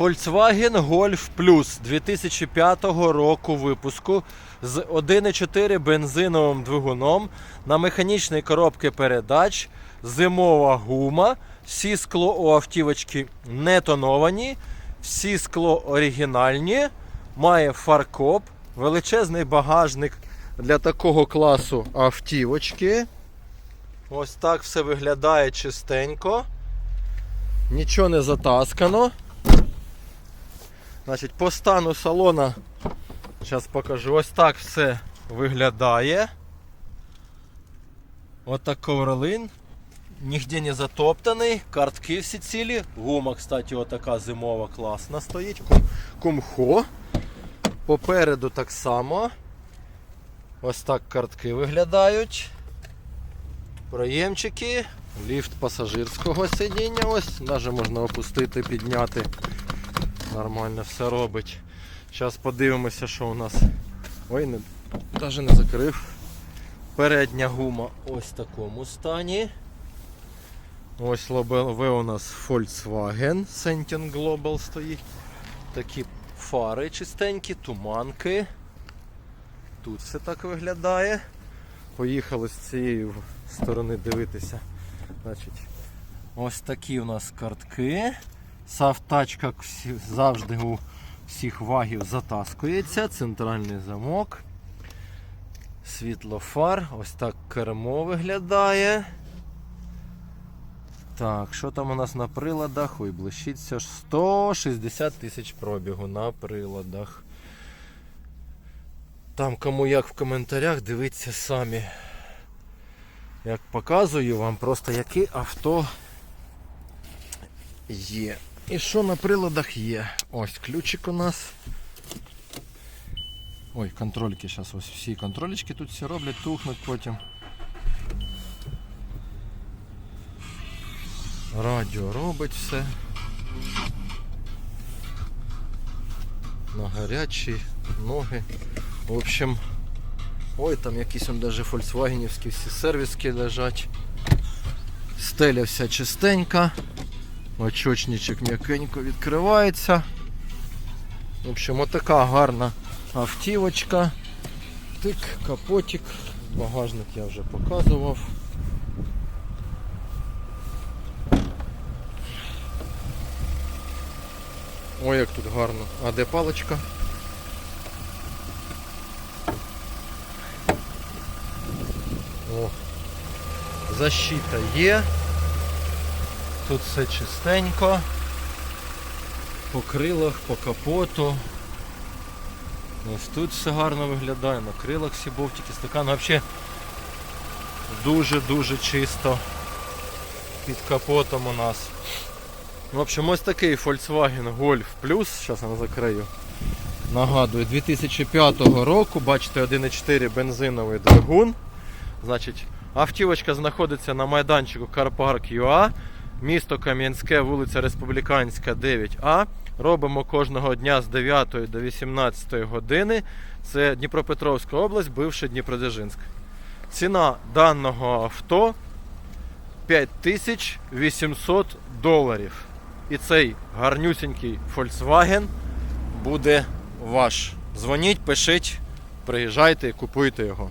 Volkswagen Golf Plus 2005 року випуску з 1,4 бензиновим двигуном на механічній коробці передач, зимова гума, всі скло у автівочки не тоновані, всі скло оригінальні, має фаркоп, величезний багажник для такого класу автівочки. Ось так все виглядає чистенько. Нічого не затаскано. Значить, по стану салона, зараз покажу, ось так все виглядає. Ось так ковролин. Нігде не затоптаний, картки всі цілі. Гума, кстати, отака зимова класна стоїть. Кумхо. Попереду так само. Ось так картки виглядають. Проємчики, ліфт пасажирського сидіння. Ось, навіть можна опустити, підняти. Нормально все робить. Зараз подивимося, що у нас. Ой, не, навіть не закрив. Передня гума ось в такому стані. Ось лобове у нас Volkswagen Sentin Global стоїть. Такі фари чистенькі, туманки. Тут все так виглядає. Поїхали з цієї сторони дивитися. Значить, ось такі у нас картки. Савтачка завжди у всіх вагів затаскується. Центральний замок. Світлофар. Ось так кермо виглядає. Так, що там у нас на приладах? Ой, блищиться ж 160 тисяч пробігу на приладах. Там кому як в коментарях, дивіться самі. Як показую вам просто яке авто є. І що на приладах є? Ось ключик у нас. Ой, контрольки, зараз ось всі контролечки тут все роблять, тухнуть потім. Радіо робить все. На гарячі ноги. В общем, ой, там якісь он даже фольксвагенівські всі сервіски лежать. Стеля вся чистенька. Очочничок м'якенько відкривається. В общем, отака гарна автівочка. Тик, капотик. Багажник я вже показував. Ой, як тут гарно. А де паличка? О, защита є. Тут все чистенько. По крилах, по капоту. Ось тут все гарно виглядає, на крилах всі бовтики, стакан взагалі дуже-дуже чисто під капотом у нас. В общем, ось такий Volkswagen Golf Plus, зараз я закрию. Нагадую, 2005 року, бачите, 1.4 бензиновий двигун. Значить, автівочка знаходиться на майданчику ЮА, місто Кам'янське, вулиця Республіканська, 9А. Робимо кожного дня з 9 до 18 години. Це Дніпропетровська область, бивший Дніпродзержинськ. Ціна даного авто 5800 доларів. І цей гарнюсінький Volkswagen буде ваш. Дзвоніть, пишіть, приїжджайте купуйте його.